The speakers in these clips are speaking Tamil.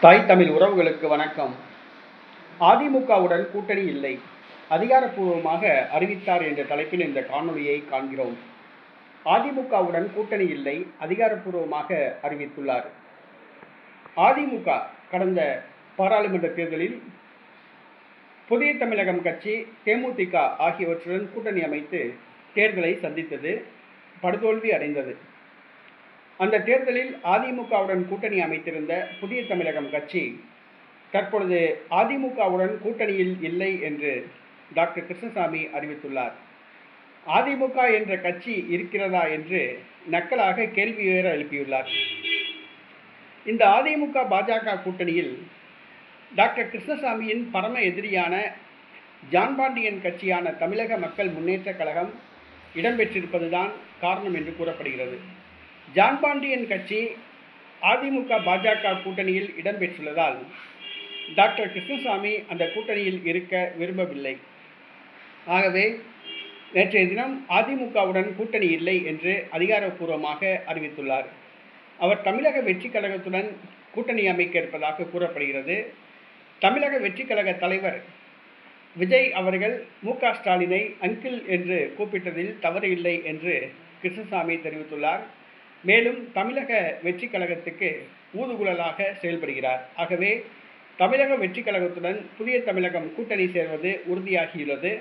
தாய் தமிழ் உறவுகளுக்கு வணக்கம். அதிமுகவுடன் கூட்டணி இல்லை. அதிகாரப்பூர்வமாக அறிவித்தார் என்ற தலைப்பில் இந்த காணொலியை காண்கிறோம். அதிமுகவுடன் கூட்டணி இல்லை அதிகாரப்பூர்வமாக அறிவித்துள்ளார். அதிமுக கடந்த பாராளுமன்ற தேர்தலில் புதிய தமிழகம் கட்சி தேமுதிக ஆகியவற்றுடன் கூட்டணி அமைத்து தேர்தலை சந்தித்தது படுதோல்வி அடைந்தது. அந்த தேர்தலில் அதிமுகவுடன் கூட்டணி அமைத்திருந்த புதிய தமிழகம் கட்சி தற்பொழுது அதிமுகவுடன் கூட்டணியில் இல்லை என்று டாக்டர் கிருஷ்ணசாமி அறிவித்துள்ளார். அதிமுக என்ற கட்சி இருக்கிறதா என்று நக்கலாக கேள்வி வேற எழுப்பியுள்ளார். இந்த அதிமுக பாஜக கூட்டணியில் டாக்டர் கிருஷ்ணசாமியின் பரம எதிரியான ஜான் பாண்டியன் கட்சியான தமிழக மக்கள் முன்னேற்ற கழகம் இடம்பெற்றிருப்பதுதான் காரணம் என்று கூறப்படுகிறது. ஜான் பாண்டியன் கட்சி அதிமுக பாஜக கூட்டணியில் இடம்பெற்றுள்ளதால் டாக்டர் கிருஷ்ணசாமி அந்த கூட்டணியில் இருக்க விரும்பவில்லை. ஆகவே நேற்றைய தினம் அதிமுகவுடன் கூட்டணி இல்லை என்று அதிகாரப்பூர்வமாக அறிவித்துள்ளார். அவர் தமிழக வெற்றி கழகத்துடன் கூட்டணி அமைக்க இருப்பதாக கூறப்படுகிறது. தமிழக வெற்றி கழக தலைவர் விஜய் அவர்கள் மு க ஸ்டாலினை அங்கிள் என்று கூப்பிட்டதில் தவறு இல்லை என்று கிருஷ்ணசாமி தெரிவித்துள்ளார். மேலும் தமிழக வெற்றி கழகத்துக்கு ஊதுகுழலாக செயல்படுகிறார். ஆகவே தமிழக வெற்றி கழகத்துடன் புதிய தமிழகம் கூட்டணி சேர்வது உறுதியாகியுள்ளது.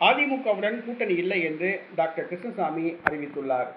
அதிமுகவுடன் கூட்டணி இல்லை என்று டாக்டர் கிருஷ்ணசாமி அறிவித்துள்ளார்.